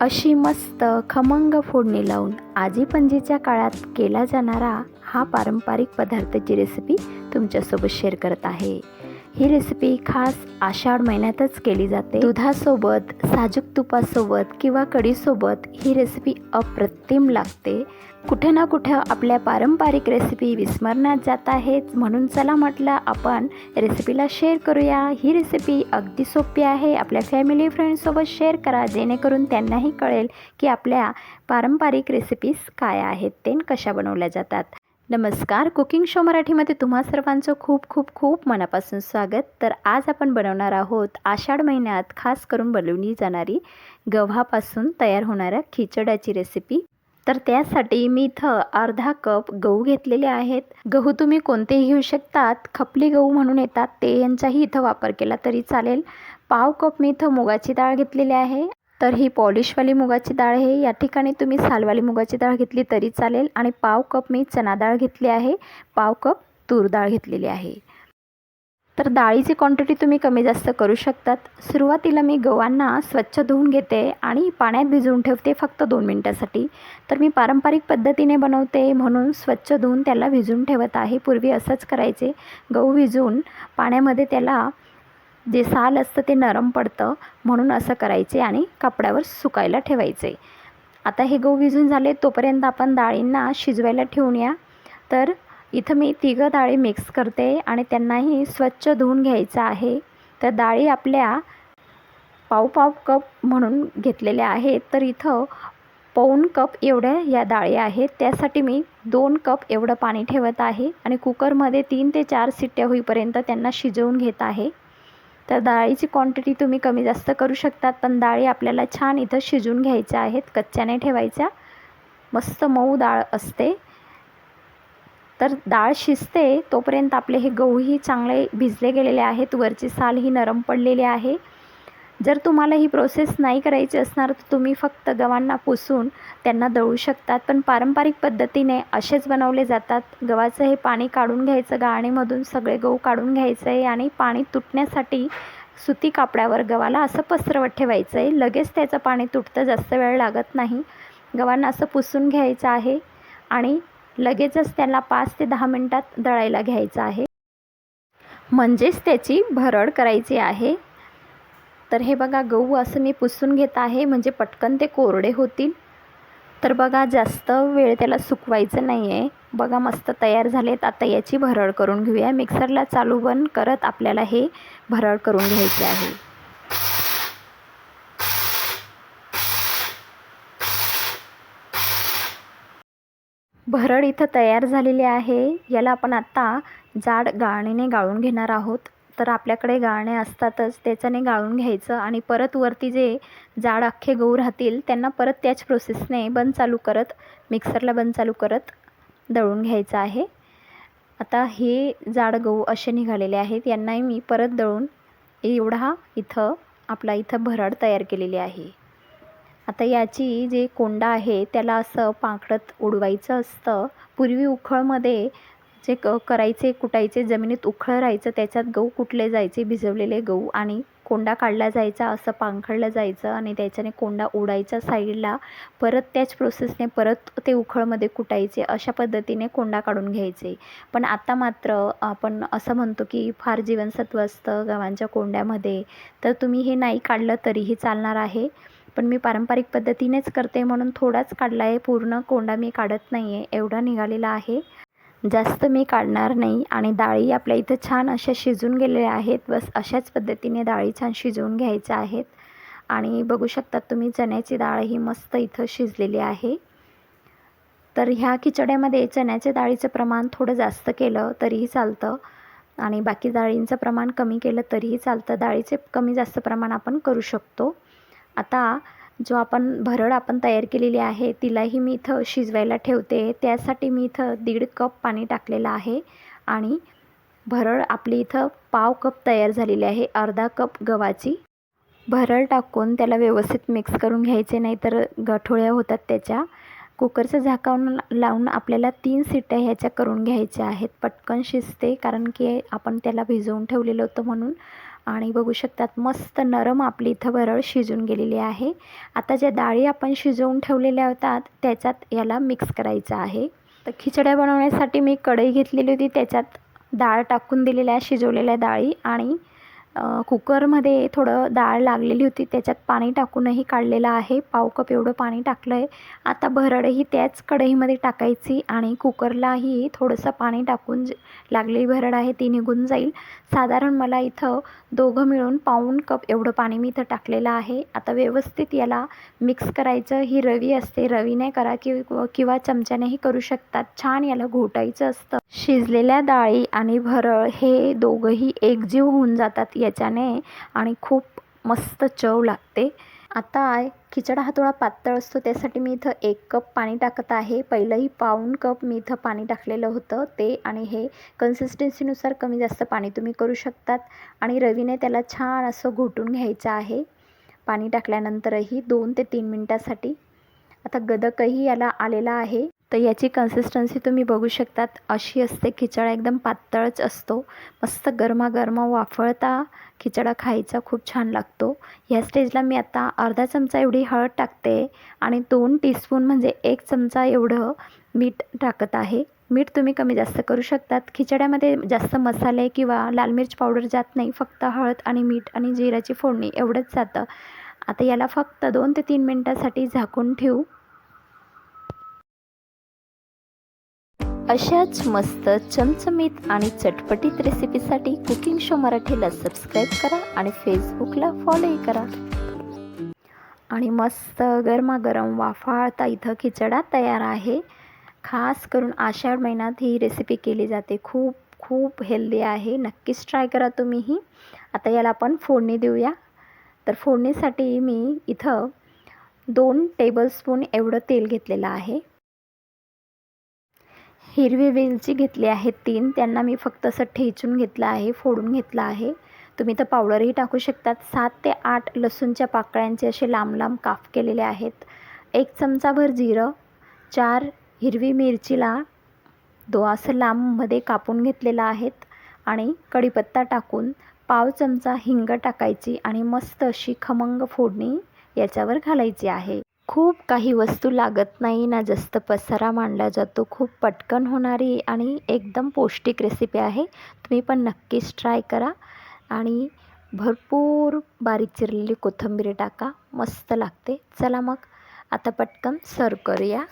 अशी मस्त खमंग फोडणी लावून आजी पणजीच्या काळात केला जाणारा हा पारंपरिक पदार्थाची रेसिपी तुमच्यासोबत शेअर करत आहे. ही रेसिपी खास आषाढ महिन्यातच केली जाते. दुधासोबत साजूक तुपासोबत किंवा कढीसोबत ही रेसिपी अप्रतिम लागते. कुठे ना कुठे आपल्या पारंपरिक रेसिपी विस्मरण्यात जात आहेत. म्हणून चला म्हटलं आपण रेसिपीला शेअर करूया. ही रेसिपी अगदी सोपी आहे. आपल्या फॅमिली फ्रेंडसोबत शेअर करा. जेणेकरून त्यांनाही कळेल की आपल्या पारंपरिक रेसिपीज काय आहेत ते कशा बनवल्या जातात. नमस्कार. कुकिंग शो मराठीमध्ये तुम्हा सर्वांचं खूप खूप खूप मनापासून स्वागत. तर आज आपण बनवणार आहोत आषाढ महिन्यात खास करून बनवली जाणारी गव्हापासून तयार होणाऱ्या खिचड्याची रेसिपी तर त्यासाठी मी इथं अर्धा कप गहू घेतलेले आहेत. गहू तुम्ही कोणतेही घेऊ शकतात. खपली गहू म्हणून येतात. ते यांचाही इथं वापर केला तरी चालेल. पाव कप मी इथं मुगाची डाळ घेतलेली आहे. तर ही पॉलिशवाली मुगाची डाळ आहे. या ठिकाणी तुम्ही सालवाली मुगाची डाळ घेतली तरी चालेल आणि पाव कप मी चना डाळ घेतली आहे. पाव कप तूर डाळ घेतलेली आहे. तर डाळीची क्वांटिटी तुम्ही कमी जास्त करू शकतात. सुरुवातीला मी गव्हांना स्वच्छ धुवून घेते आणि पाण्यात भिजवून ठेवते फक्त दोन मिनटासाठी. तर मी पारंपरिक पद्धतीने बनवते म्हणून स्वच्छ धुवून त्याला भिजवून ठेवत आहे. पूर्वी असंच करायचे. गहू भिजवून पाण्यामध्ये त्याला जे साल असतं ते नरम पडतं म्हणून असं करायचे आणि कपड्यावर सुकायला ठेवायचे. आता हे गहू भिजून झाले तोपर्यंत आपण डाळींना शिजवायला ठेवून या. तर इथं मी तिघं डाळी मिक्स करते आणि त्यांनाही स्वच्छ धुवून घ्यायचं आहे. तर डाळी आपल्या पाव पाव कप म्हणून घेतलेल्या आहेत. तर इथं पाऊण कप एवढ्या या डाळी आहेत. त्यासाठी मी दोन कप एवढं पाणी ठेवत आहे आणि कुकरमध्ये तीन ते चार सिट्ट्या होईपर्यंत त्यांना शिजवून घेत आहे. तर डाळीची क्वांटिटी तुम्ही कमी जास्त करू शकतात पण डाळी आपल्याला छान इथं शिजून घ्यायच्या आहेत कच्च्या नाही ठेवायच्या. मस्त मऊ डाळ असते. तर डाळ शिजते तोपर्यंत आपले हे गहूही चांगले भिजले गेलेले आहेत वरची साल ही नरम पडलेली आहे. जर तुम्हाला ही प्रोसेस नाही करायची असणार तर तुम्ही फक्त गव्हांना पुसून त्यांना दळू शकतात. पण पारंपरिक पद्धतीने असेच बनवले जातात. गव्हाचं हे पाणी काढून घ्यायचं गाळणीमधून सगळे गहू काढून घ्यायचं आहे आणि पाणी तुटण्यासाठी सुती कापड्यावर गव्हाला असं पसरवत ठेवायचं आहे लगेच त्याचं पाणी तुटतं जास्त वेळ लागत नाही. गव्हांना असं पुसून घ्यायचं आहे आणि लगेचच त्याला पाच ते दहा मिनटात दळायला घ्यायचं आहे. म्हणजेच त्याची भरड करायची आहे. तर हे बघा गहू असं मी पुसून घेत आहे म्हणजे पटकन ते कोरडे होतील. तर बघा जास्त वेळ त्याला सुकवायचं नाही आहे बघा मस्त तयार झालेत. आता याची भरड करून घेऊया. मिक्सरला चालू बंद करत आपल्याला हे भरळ करून घ्यायचे आहे. भरड इथं तयार झालेली आहे. याला आपण आत्ता जाड गाळणीने गाळून घेणार आहोत. तर आपल्याकडे गाळणे असतातच त्याच्याने गाळून घ्यायचं आणि परत वरती जे जाड अख्खे गहू राहतील त्यांना परत त्याच प्रोसेसने बंद चालू करत मिक्सरला बंद चालू करत दळून घ्यायचं आहे. आता हे जाड गहू असे निघालेले आहेत यांनाही मी परत दळून एवढा इथं आपला इथं भरड तयार केलेली आहे. आता याची जे कोंडा आहे त्याला असं पाकडत उडवायचं असतं. पूर्वी उखळमध्ये जे क करायचे कुटायचे जमिनीत उखळ राहायचं त्याच्यात गहू कुटले जायचे भिजवलेले गहू आणि कोंडा काढला जायचा असं पांखळलं जायचं आणि त्याच्याने कोंडा उडायचा साईडला. परत त्याच प्रोसेसने परत ते उखळमध्ये कुटायचे अशा पद्धतीने कोंडा काढून घ्यायचे. पण आता मात्र आपण असं म्हणतो की फार जीवनसत्व असतं गव्हांच्या कोंड्यामध्ये. तर तुम्ही हे नाही काढलं तरीही चालणार आहे. पण मी पारंपरिक पद्धतीनेच करते म्हणून थोडाच काढला आहे. पूर्ण कोंडा मी काढत नाही आहे एवढा निघालेला आहे. जास्त मी काढणार नाही आणि डाळी आपल्या इथं छान अशा शिजून गेलेल्या आहेत. बस अशाच पद्धतीने डाळी छान शिजवून घ्यायच्या आहेत. आणि बघू शकतात तुम्ही चण्याची डाळ ही मस्त इथं शिजलेली आहे. तर ह्या खिचड्यामध्ये चण्याच्या डाळीचं प्रमाण थोडं जास्त केलं तरीही चालतं. आणि बाकी डाळींचं प्रमाण कमी केलं तरीही चालतं. डाळीचे कमी जास्त प्रमाण आपण करू शकतो. आता जो आपण भरड आपण तयार केलेली आहे तिलाही मी इथं शिजवायला ठेवते. त्यासाठी मी इथं दीड कप पाणी टाकलेलं आहे आणि भरड आपली इथं पाव कप तयार झालेली आहे अर्धा कप गव्हाची. भरड टाकून त्याला व्यवस्थित मिक्स करून घ्यायचे नाही तर गठोळ्या होतात त्याच्या. कुकरचं झाकावून लावून आपल्याला तीन सिट्ट्या ह्याच्या करून घ्यायच्या आहेत. पटकन शिजते कारण की आपण त्याला भिजवून ठेवलेलं होतं म्हणून. आणि बघू शकतात मस्त नरम आपली इथं वरळ शिजून गेलेली आहे. आता ज्या डाळी आपण शिजवून ठेवलेल्या होतात त्याच्यात याला मिक्स करायचं आहे. तर खिचड्या बनवण्यासाठी मी कढई घेतलेली होती त्याच्यात डाळ टाकून दिलेल्या शिजवलेल्या डाळी आणि कुकरमध्ये थोडं डाळ लागलेली होती त्याच्यात पाणी टाकूनही काढलेलं आहे. पाव कप एवढं पाणी टाकलं आहे आता भरडही त्याच कढईमध्ये टाकायची आणि कुकरलाही थोडंसं पाणी टाकून लागलेली भरड आहे ती निघून जाईल. साधारण मला इथं दोघं मिळून पाऊण कप एवढं पाणी मी इथं टाकलेलं आहे. आता व्यवस्थित याला मिक्स करायचं. ही रवी असते. रवीने करा कि किंवा चमच्यानेही करू शकतात. छान याला घोटायचं असतं. शिजलेल्या डाळी आणि भरळ हे दोघंही एकजीव होऊन जातात. याच्याने आणि खूप मस्त चव लागते. आता खिचडा हा थोडा पातळ असतो त्यासाठी मी इथं एक कप पाणी टाकत आहे. पहिलंही पाऊण कप मी इथं पाणी टाकलेलं होतं ते आणि हे कन्सिस्टन्सीनुसार कमी जास्त पाणी तुम्ही करू शकतात. आणि रवीने त्याला छान असं घोटून घ्यायचं आहे. पाणी टाकल्यानंतरही दोन ते तीन मिनटासाठी. आता गदकही याला आलेला आहे. तर याची कन्सिस्टन्सी तुम्ही बघू शकतात. अशी असते खिचडा एकदम पातळच असतो. मस्त गरमागरम वाफळता खिचडा खायचा खूप छान लागतो. ह्या स्टेजला मी आता अर्धा चमचा एवढी हळद टाकते आणि दोन टीस्पून म्हणजे एक चमचा एवढं मीठ टाकत आहे. मीठ तुम्ही कमी जास्त करू शकतात. खिचड्यामध्ये जास्त मसाले किंवा लाल मिरच पावडर जात नाही. फक्त हळद आणि मीठ आणि जिऱ्याची फोडणी एवढंच जातं. आता याला फक्त दोन ते तीन मिनटासाठी झाकून ठेवू. अशाच मस्त चमचमीत आणि चटपटीत रेसिपीसाठी कुकिंग शो मराठीला सबस्क्राईब करा आणि फेसबुकला फॉलोही करा. आणि मस्त गरमागरम वाफाळता इथं खिचडा तयार आहे. खास करून आषाढ महिन्यात ही रेसिपी केली जाते. खूप खूप हेल्दी आहे. नक्कीच ट्राय करा तुम्हीही आता याला आपण फोडणी देऊया. तर फोडणीसाठी मी इथं दोन टेबलस्पून एवढं तेल घेतलेलं आहे. हिरवी वेलची घेतली आहे तीन. त्यांना मी फक्त असं ठेचून घेतलं आहे फोडून घेतलं आहे. तुम्ही तर पावडरही टाकू शकतात. सात ते आठ लसूणच्या पाकळ्यांचे असे लांब लांब काफ केलेले आहेत. एक चमचाभर जिरं चार हिरवी मिरचीला दो असं लांबमध्ये कापून घेतलेलं आहेत आणि कढीपत्ता टाकून पाव चमचा हिंग टाकायची आणि मस्त अशी खमंग फोडणी याच्यावर घालायची आहे. खूप काही वस्तू लागत नाही ना जास्त पसारा मांडला जातो. खूप पटकन होणारी आणि एकदम पौष्टिक रेसिपी आहे. तुम्ही पण नक्कीच ट्राय करा. आणि भरपूर बारीक चिरलेली कोथिंबीर टाका. मस्त लागते. चला मग आता पटकन सर्व करूया.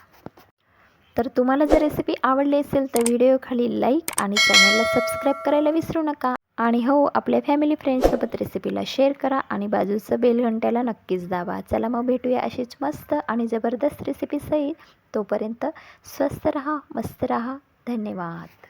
तर तुम्हाला जर रेसिपी आवडली असेल तर व्हिडिओ खाली लाईक आणि चॅनलला सबस्क्राईब करायला विसरू नका. आणि हो आपल्या फॅमिली फ्रेंड्ससोबत रेसिपीला शेअर करा आणि बाजूचं बेल घंट्याला नक्कीच दाबा. चला मग भेटूया अशीच मस्त आणि जबरदस्त रेसिपी सही. तोपर्यंत स्वस्त रहा मस्त रहा. धन्यवाद.